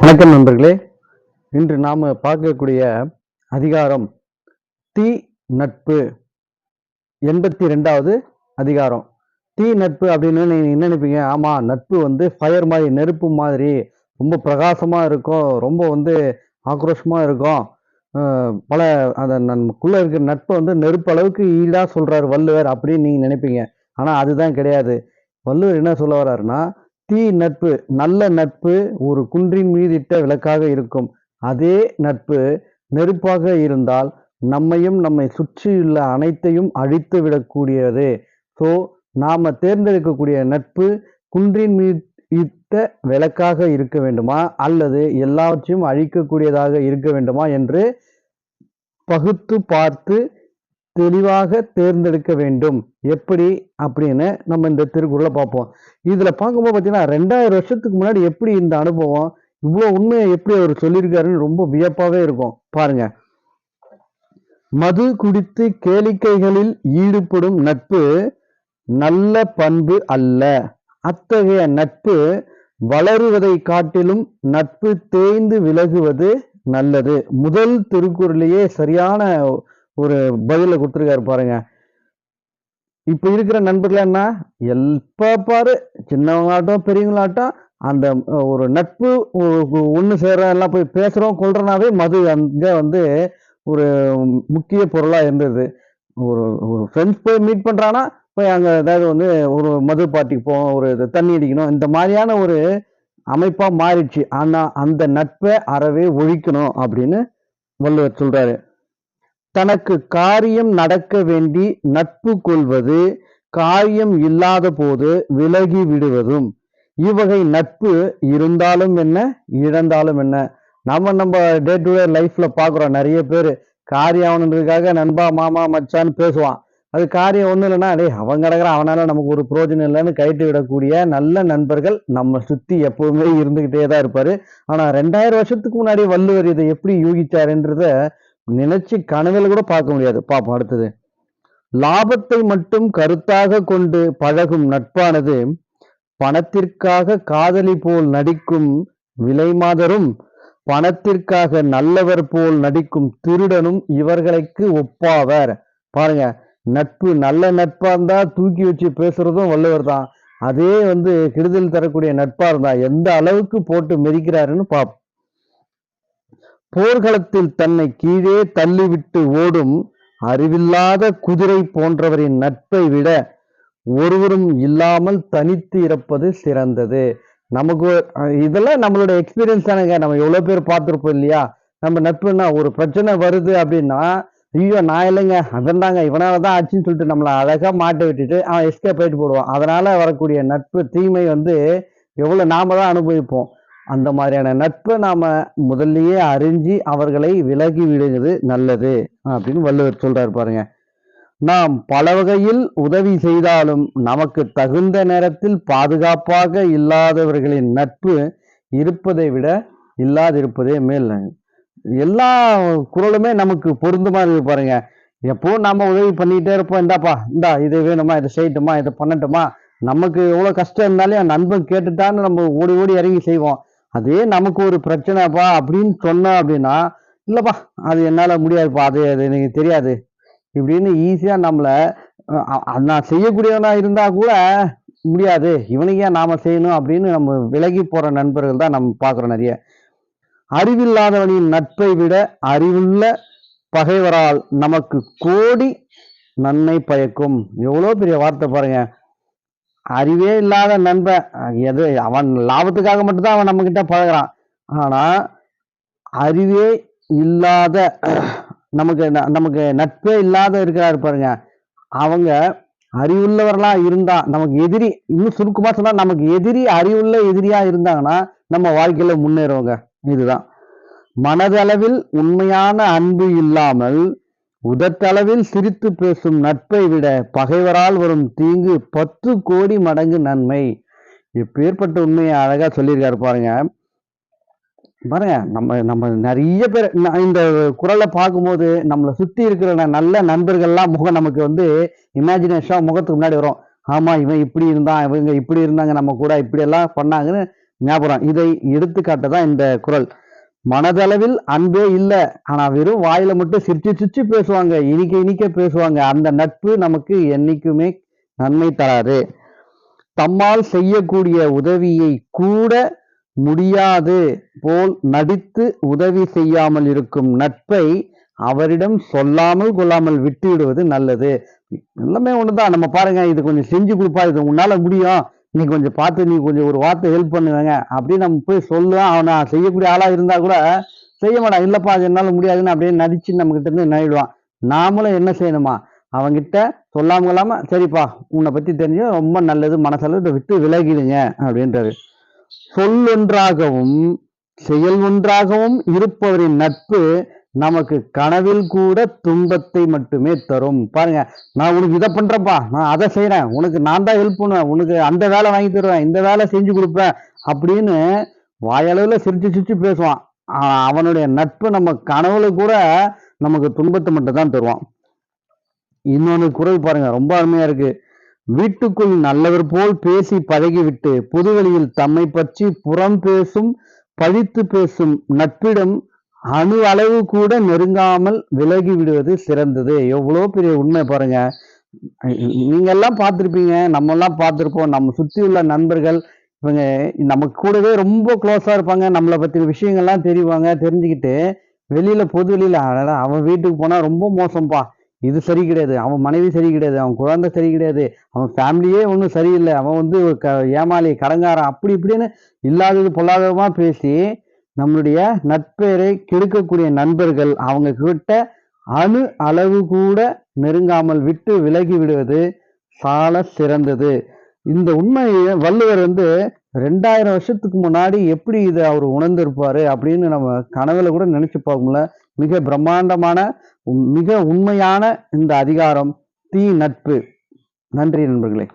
வணக்கம் நண்பர்களே. இன்று நாம் பார்க்கக்கூடிய அதிகாரம் தீ நட்பு எண்பத்தி ரெண்டாவது அதிகாரம். தீ நட்பு அப்படின்னு நீங்கள் என்ன நினைப்பீங்க? ஆமாம் நட்பு வந்து ஃபயர் மாதிரி நெருப்பு மாதிரி ரொம்ப பிரகாசமாக இருக்கும் ரொம்ப வந்து ஆக்ரோஷமாக இருக்கும். பல அந்த நமக்குள்ளே இருக்கிற நட்பை வந்து நெருப்பு அளவுக்கு ஈடாக சொல்கிறார் வள்ளுவர் அப்படின்னு நீங்கள் நினைப்பீங்க. ஆனால் அதுதான் கிடையாது. வள்ளுவர் என்ன சொல்ல வர்றாருன்னா தீ நட்பு நல்ல நட்பு ஒரு குன்றின் மீதிட்ட விளக்காக இருக்கும். அதே நட்பு நெருப்பாக இருந்தால் நம்மையும் நம்மை சுற்றியுள்ள அனைத்தையும் அழித்து விடக்கூடியது. ஸோ நாம் தேர்ந்தெடுக்கக்கூடிய நட்பு குன்றின் மீதிட்ட விளக்காக இருக்க வேண்டுமா? அல்லது எல்லாவற்றையும் அழிக்கக்கூடியதாக இருக்க வேண்டுமா? என்று பகுத்து பார்த்து தெளிவாக தேர்ந்தெடுக்க வேண்டும். எப்படி? அப்படின்னு நம்ம இந்த திருக்குறளை பார்ப்போம். இதுல பார்க்கும்போது பார்த்தீங்கன்னா ரெண்டாயிரம் வருஷத்துக்கு முன்னாடி எப்படி இந்த அனுபவம் இவ்வளோ உண்மையை எப்படி அவர் சொல்லியிருக்காருன்னு ரொம்ப வியப்பாவே இருக்கும். பாருங்க. மது குடித்து கேளிக்கைகளில் ஈடுபடும் நட்பு நல்ல பண்பு அல்ல. அத்தகைய நட்பு வளருவதை காட்டிலும் நட்பு தேய்ந்து விலகுவது நல்லது. முதல் திருக்குறளையே சரியான ஒரு பதில கொடுத்துருக்காரு பாருங்க. இப்போ இருக்கிற நண்பர்கள் என்ன? எப்ப பாரு. சின்னவங்களாட்டம் பெரியவங்களாட்டம் அந்த ஒரு நட்பு ஒன்று சேர எல்லாம் போய் பேசுகிறோம் கொள்றனாவே மது அங்கே வந்து ஒரு முக்கிய பொருளாக இருந்தது. ஒரு ஒரு ஃப்ரெண்ட்ஸ் போய் மீட் பண்ணுறான்னா போய் அங்கே ஏதாவது வந்து ஒரு மது பார்ட்டிக்கு போவோம் ஒரு இது தண்ணி அடிக்கணும். இந்த மாதிரியான ஒரு அமைப்பாக மாறிடுச்சு. ஆனால் அந்த நட்பை அறவே ஒழிக்கணும் அப்படின்னு வள்ளுவர் சொல்கிறாரு தனக்கு காரியம் நடக்க வேண்டி நட்பு கொள்வது காரியம் இல்லாத போது விலகி விடுவதும். இவ்வகை நட்பு இருந்தாலும் என்ன இழந்தாலும் என்ன? நம்ம நம்ம டே டு டே லைஃப்ல பாக்குறோம் நிறைய பேர் காரியம் ஆகணுன்றதுக்காக நண்பா மாமா மச்சான்னு பேசுவான். அது காரியம் ஒன்றும் இல்லைன்னா டேய் அவன் கிடக்குறான். அவனால நமக்கு ஒரு பிரயோஜனம் இல்லைன்னு கைட்டு விடக்கூடிய நல்ல நண்பர்கள் நம்ம சுத்தி எப்பவுமே இருந்துகிட்டே தான் இருப்பாரு. ஆனா ரெண்டாயிரம் வருஷத்துக்கு முன்னாடி வள்ளுவர் இதை எப்படி யூகிச்சாருன்றத நினைச்சு கனவில் கூட பார்க்க முடியாது. பார்ப்போம் அடுத்தது. லாபத்தை மட்டும் கருத்தாக கொண்டு பழகும் நட்பானது பணத்திற்காக காதலி போல் நடிக்கும் விலைமாதரும் பணத்திற்காக நல்லவர் போல் நடிக்கும் திருடனும் இவர்களுக்கு ஒப்பாவர். பாருங்க நட்பு நல்ல நட்பா இருந்தா தூக்கி வச்சு பேசுறதும் வள்ளுவர் தான். அதே வந்து கெடுதல் தரக்கூடிய நட்பா இருந்தா எந்த அளவுக்கு போட்டு மெதிக்கிறாருன்னு பார்ப்போம் போர்க்களத்தில் தன்னை கீழே தள்ளிவிட்டு ஓடும் அறிவில்லாத குதிரை போன்றவரின் நட்பை விட ஒருவரும் இல்லாமல் தனித்து இறப்பது சிறந்தது. நமக்கு இதெல்லாம் நம்மளோட எக்ஸ்பீரியன்ஸ் தானேங்க. நம்ம எவ்வளோ பேர் பார்த்துருப்போம் இல்லையா? நம்ம நட்புனா ஒரு பிரச்சனை வருது அப்படின்னா ஐயோ நான் இல்லைங்க. அதன்தாங்க இவனால தான் ஆச்சுன்னு சொல்லிட்டு நம்மளை அழகாக மாட்ட விட்டுட்டு அவன் எஸ்கேப் ஆயிட்டு போடுவான். அதனால வரக்கூடிய நட்பு தீமை வந்து எவ்வளோ நாம தான் அனுபவிப்போம். அந்த மாதிரியான நட்பை நாம் முதல்லையே அறிஞ்சு அவர்களை விலகி விடுவது நல்லது அப்படின்னு வள்ளுவர் சொல்கிறார் பாருங்க. நாம் பல வகையில் உதவி செய்தாலும் நமக்கு தகுந்த நேரத்தில் பாதுகாப்பாக இல்லாதவர்களின் நட்பு இருப்பதை விட இல்லாதிருப்பதே மேல் எல்லா குரலுமே நமக்கு பொருந்தமாக இருக்கு பாருங்க. எப்போ நம்ம உதவி பண்ணிகிட்டே இருப்போம் இந்தாப்பா இந்தா இது வேணுமா இதை செய்யட்டுமா இதை பண்ணட்டுமா நமக்கு எவ்வளோ கஷ்டம் இருந்தாலும் என் நண்பன் கேட்டுட்டான்னு நம்ம ஓடி ஓடி இறங்கி செய்வோம். அதே நமக்கு ஒரு பிரச்சனைப்பா அப்படின்னு சொன்னோம் அப்படின்னா இல்லைப்பா அது என்னால் முடியாதுப்பா அது அது எனக்கு தெரியாது. இப்படின்னு ஈஸியாக நம்மளை நான் செய்யக்கூடியவனா இருந்தால் கூட முடியாது. இவனுக்கு ஏன் செய்யணும் அப்படின்னு நம்ம விலகி போகிற நண்பர்கள் தான் நம்ம பார்க்குறோம் நிறைய. அறிவில்லாதவனின் நட்பை விட அறிவுள்ள பகைவரால் நமக்கு கோடி நன்மை பயக்கும். எவ்வளோ பெரிய வார்த்தை பாருங்கள் அறிவே இல்லாத நண்பன். எது அவன் லாபத்துக்காக மட்டும்தான் அவன் நம்மக்கிட்ட பழகிறான். ஆனால் அறிவே இல்லாத நமக்கு ந- நமக்கு நட்பே இல்லாத இருக்கிறாரு பாருங்க. அவங்க அறிவுள்ளவர்களா இருந்தா நமக்கு எதிரி இன்னும் சுருக்கமாக சொன்னால் நமக்கு எதிரி அறிவுள்ள எதிரியா இருந்தாங்கன்னா நம்ம வாழ்க்கையில் முன்னேறுவோங்க. இதுதான். மனதளவில் உண்மையான அன்பு இல்லாமல் உதட்டளவில் சிரித்து பேசும் நட்பை விட பகைவரால் வரும் தீங்கு பத்து கோடி மடங்கு நன்மை. இப்பேற்பட்ட உண்மையை அழகா சொல்லியிருக்காரு பாருங்க. பாருங்க நம்ம நம்ம நிறைய பேர் இந்த குரலை பார்க்கும்போது நம்மளை சுத்தி இருக்கிற ந- நல்ல நண்பர்கள்லாம் முகம் நமக்கு வந்து இமேஜினேஷன் முகத்துக்கு முன்னாடி வரும். ஆமா இவன் இப்படி இருந்தான் இவங்க இப்படி இருந்தாங்க நம்ம கூட இப்படி எல்லாம் பண்ணாங்கன்னு ஞாபகம் இதை எடுத்துக்காட்ட தான் இந்த குறள் மனதளவில் அன்பே இல்லை. ஆனா வெறும் வாயில மட்டும் சிரிச்சு சிரிச்சு பேசுவாங்க. இனிக்க இனிக்க பேசுவாங்க. அந்த நட்பு நமக்கு என்னைக்குமே நன்மை தராது. தம்மால் செய்யக்கூடிய உதவியை கூட முடியாது போல் நடித்து உதவி செய்யாமல் இருக்கும் நட்பை அவரிடம் சொல்லாமல் கொள்ளாமல் விட்டு விடுவது நல்லது. எல்லாமே ஒண்ணுதான். நம்ம பாருங்க இது கொஞ்சம் செஞ்சு கொடுப்பா இது உன்னால முடியும். நீ கொஞ்சம் பார்த்து நீ கொஞ்சம் ஒரு வார்த்தை ஹெல்ப் பண்ணுவேங்க. அப்படின்னு நம்ம போய் சொல்லுவேன் அவனை செய்யக்கூடிய ஆளாக இருந்தால் கூட செய்ய மாட்டான். இல்லைப்பா அது என்னால் முடியாதுன்னு அப்படியே நடிச்சு நம்ம இருந்து நடிடுவான் நாமளும் என்ன செய்யணுமா? அவங்கிட்ட சொல்லாமல் இல்லாமல் சரிப்பா உன்னை பற்றி தெரிஞ்சு ரொம்ப நல்லது மனசளவு இதை விட்டு விலகிடுங்க அப்படின்றாரு. சொல் ஒன்றாகவும் செயல் ஒன்றாகவும் இருப்பவரின் நட்பு நமக்கு கனவில் கூட துன்பத்தை மட்டுமே தரும். பாருங்க நான் உனக்கு இதை பண்றப்பா நான் அதை செய்யறேன் உனக்கு நான் தான் ஹெல்ப் பண்ணுவேன். உனக்கு அந்த வேலை வாங்கி தருவேன். இந்த வேலை செஞ்சு கொடுப்பேன். அப்படின்னு வாயளவில் சிரிச்சு சிரிச்சு பேசுவான். அவனுடைய நட்பு நம்ம கனவுல கூட நமக்கு துன்பத்தை மட்டும் தான் தருவான். இன்னொன்று குரல் பாருங்க ரொம்ப அருமையா இருக்கு. வீட்டுக்குள் நல்லவர் போல் பேசி பழகிவிட்டு புதுவெளியில் தம்மை பற்றி புறம் பேசும் பழித்து பேசும் நட்பிடம் அணு அளவு கூட நெருங்காமல் விலகி விடுவது சிறந்தது. எவ்வளோ பெரிய உண்மை பாருங்க. நீங்கெல்லாம் பார்த்துருப்பீங்க நம்மெல்லாம் பார்த்துருப்போம். நம்ம சுற்றி உள்ள நண்பர்கள் இவங்க நமக்கு கூடவே ரொம்ப க்ளோஸாக இருப்பாங்க. நம்மளை பத்தின விஷயங்கள்லாம் தெரிவாங்க தெரிஞ்சுக்கிட்டு வெளியில் பொது வெளியில் அதனால் அவன் வீட்டுக்கு போனால் ரொம்ப மோசம்பா. இது சரி கிடையாது. அவன் மனைவி சரி கிடையாது. அவன் குழந்தை சரி கிடையாது. அவன் ஃபேமிலியே ஒன்றும் சரியில்லை. அவன் வந்து க ஏமாளி கடங்காரன் அப்படி இப்படின்னு இல்லாதது பொல்லாதமாக பேசி நம்மளுடைய நட்பெயரை கெடுக்கக்கூடிய நண்பர்கள் அவங்க கிட்ட அணு அளவு கூட நெருங்காமல் விட்டு விலகி விடுவது சால சிறந்தது. இந்த உண்மையை வள்ளுவர் வந்து ரெண்டாயிரம் வருஷத்துக்கு முன்னாடி எப்படி இதை அவர் உணர்ந்திருப்பாரு அப்படின்னு நம்ம கனவுல கூட நினைச்சு பார்க்கல மிக பிரம்மாண்டமான உம், மிக உண்மையான இந்த அதிகாரம் தீ நட்பு. நன்றி நண்பர்களே.